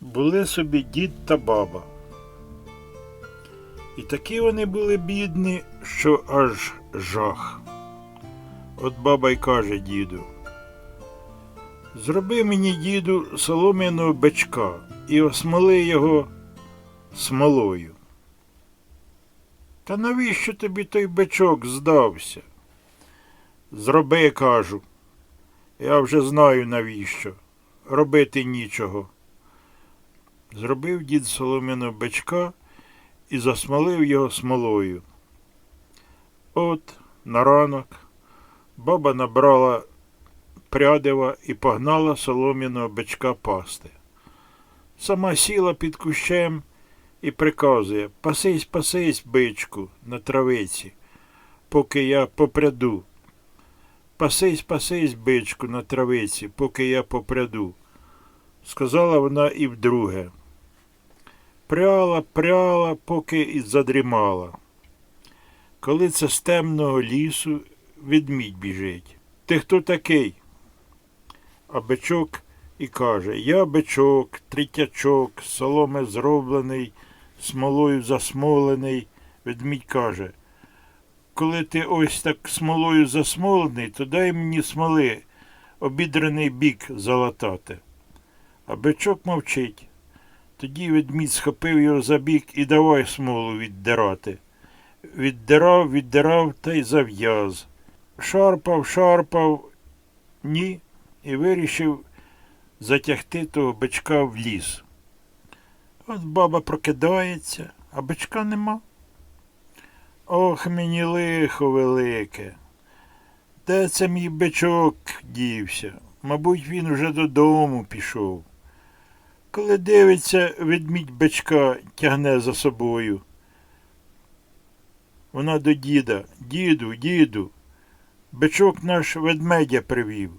Були собі дід та баба. І такі вони були бідні, що аж жах. От баба й каже діду. Зроби мені, діду, солом'яного бичка і осмоли його смолою. Та навіщо тобі той бичок здався? Зроби, кажу. Я вже знаю навіщо. Робити нічого. Зробив дід солом'яного бичка і засмолив його смолою. От на ранок баба набрала прядива і погнала солом'яного бичка пасти. Сама сіла під кущем і приказує Пасись, пасись, бичку, на травиці, поки я попряду. Пасись, пасись, бичку, на травиці, поки я попряду. Сказала вона і вдруге. Пряла, пряла, поки і задрімала. Коли це з темного лісу ведмідь біжить. Ти хто такий? А бичок і каже Я бичок, третячок, соломи зроблений, смолою засмолений. Ведмідь каже Коли ти ось так смолою засмолений, то дай мені смоли, обідраний бік залатати. А бичок мовчить. Тоді ведмідь схопив його за бік і давай смолу віддирати. Віддирав, віддирав та й зав'яз. Шарпав, шарпав, ні, і вирішив затягти того бичка в ліс. От баба прокидається, а бичка нема. Ох, мені лихо велике. Де це мій бичок дівся? Мабуть, він уже додому пішов. Коли дивиться, ведмідь бичка тягне за собою. Вона до діда, діду, діду, бичок наш ведмедя привів.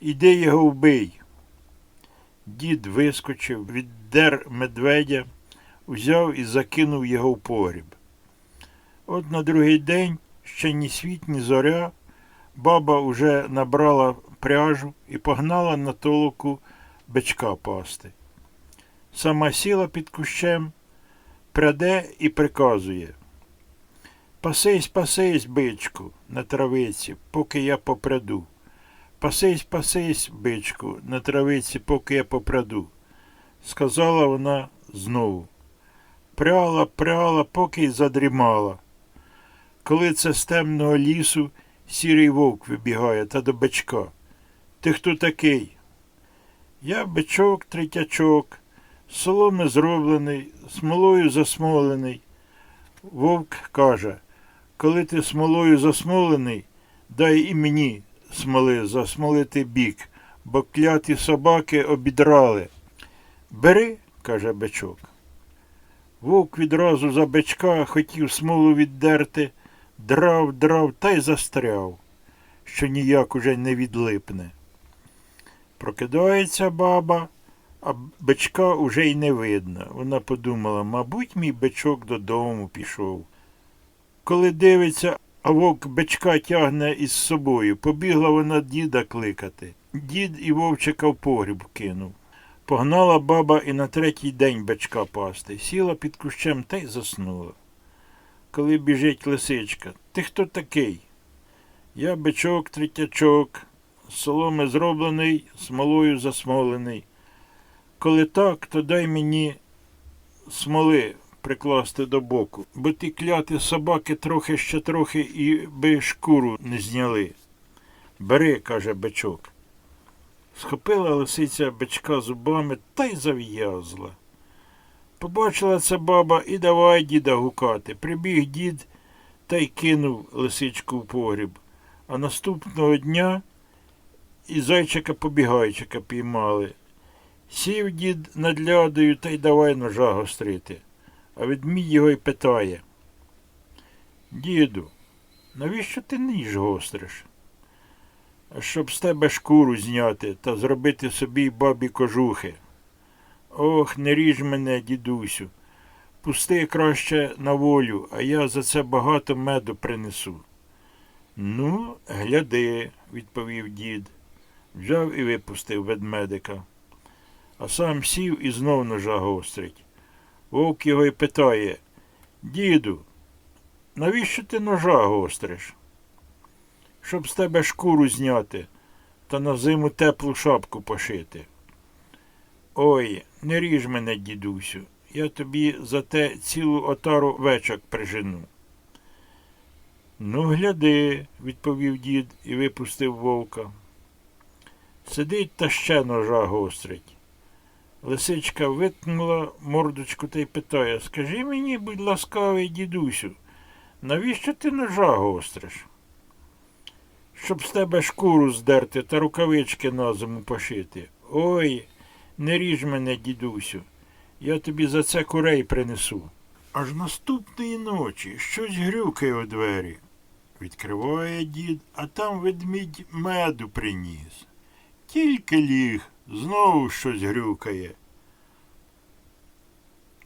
Іди його вбий. Дід вискочив, віддер медведя, узяв і закинув його в погріб. От на другий день, ще ні світ, ні зоря, баба уже набрала пряжу і погнала на толоку бичка пасти. Сама сіла під кущем, пряде і приказує. Пасись, пасись, бичку, на травиці, поки я попряду. Пасись, пасись, бичку, на травиці, поки я попряду. Сказала вона знову. Пряла, пряла, поки й задрімала. Коли це з темного лісу сірий вовк вибігає та до бичка. Ти хто такий? Я бичок, третячок, соломи зроблений, смолою засмолений. Вовк каже, коли ти смолою засмолений, дай і мені смоли засмолити бік, бо кляті собаки обідрали. Бери, каже бичок. Вовк відразу за бичка хотів смолу віддерти, драв, драв та й застряв, що ніяк уже не відлипне. Прокидається баба, а бичка уже й не видно. Вона подумала, мабуть, мій бичок додому пішов. Коли дивиться, а вовк бичка тягне із собою, побігла вона діда кликати. Дід і вовчика в погріб кинув. Погнала баба і на третій день бичка пасти, сіла під кущем та й заснула. Коли біжить лисичка, ти хто такий? Я бичок, третячок, соломи зроблений, смолою засмолений. Коли так, то дай мені смоли прикласти до боку, бо ті кляті собаки трохи ще трохи і би шкуру не зняли. Бери, каже бичок. Схопила лисиця бичка зубами та й зав'язла. Побачила це баба і давай діда гукати. Прибіг дід та й кинув лисичку в погріб. А наступного дня і зайчика побігайчика піймали. Сів дід над лядою та й давай ножа гострити. А ведмідь його й питає. Діду, навіщо ти ніж гостриш? Щоб з тебе шкуру зняти та зробити собі бабі кожухи. Ох, не ріж мене, дідусю. Пусти краще на волю, а я за це багато меду принесу. Ну, гляди, відповів дід. Взяв і випустив ведмедика. А сам сів і знов ножа гострить. Вовк його й питає Діду, навіщо ти ножа гостриш? Щоб з тебе шкуру зняти та на зиму теплу шапку пошити. Ой, не ріж мене, дідусю, я тобі за те цілу отару вечок прижену. Ну, гляди, відповів дід і випустив вовка. Сидить та ще ножа гострить. Лисичка виткнула мордочку та й питає Скажи мені, будь ласкавий, дідусю, навіщо ти ножа гостриш? Щоб з тебе шкуру здерти та рукавички на зиму пошити. Ой, не ріж мене, дідусю, я тобі за це курей принесу. Аж наступної ночі щось грюкає у двері. Відкриває дід, а там ведмідь меду приніс. Тільки ліг, знову щось грюкає.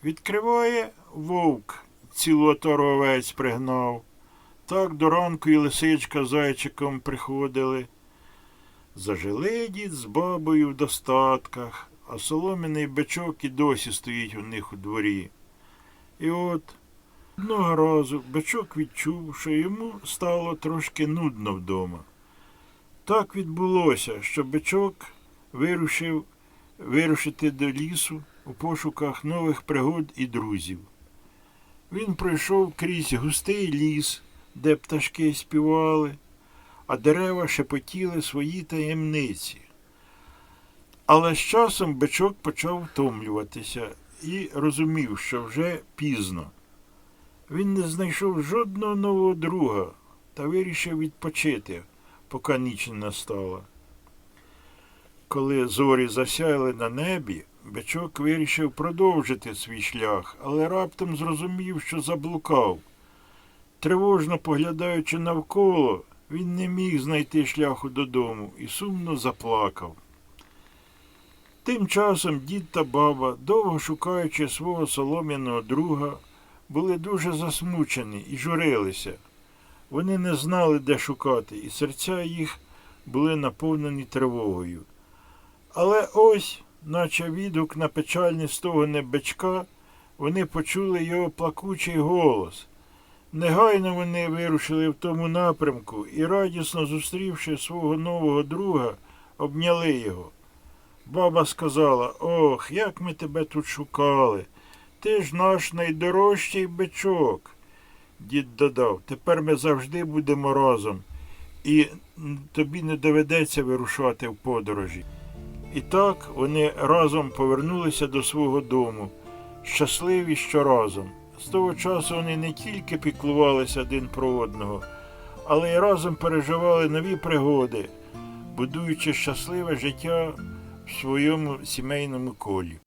Відкриває вовк, цілу овець пригнав. Так до ранку і лисичка зайчиком приходили. Зажили дід з бабою в достатках, а солом'яний бичок і досі стоїть у них у дворі. І от одного разу бичок відчув, що йому стало трошки нудно вдома. Так відбулося, що бичок вирушив вирушити до лісу у пошуках нових пригод і друзів. Він пройшов крізь густий ліс, де пташки співали, а дерева шепотіли свої таємниці. Але з часом бичок почав втомлюватися і розумів, що вже пізно. Він не знайшов жодного нового друга та вирішив відпочити, поки ніч не настала. Коли зорі засяяли на небі, бичок вирішив продовжити свій шлях, але раптом зрозумів, що заблукав. Тривожно поглядаючи навколо, він не міг знайти шляху додому і сумно заплакав. Тим часом дід та баба, довго шукаючи свого солом'яного друга, були дуже засмучені і журилися. Вони не знали, де шукати, і серця їх були наповнені тривогою. Але ось, наче відгук на печальні стогони бичка, вони почули його плакучий голос. Негайно вони вирушили в тому напрямку і, радісно зустрівши свого нового друга, обняли його. Баба сказала Ох, як ми тебе тут шукали. Ти ж наш найдорожчий бичок. Дід додав, тепер ми завжди будемо разом, і тобі не доведеться вирушати в подорожі. І так вони разом повернулися до свого дому, щасливі що разом. З того часу вони не тільки піклувалися один про одного, але й разом переживали нові пригоди, будуючи щасливе життя в своєму сімейному колі.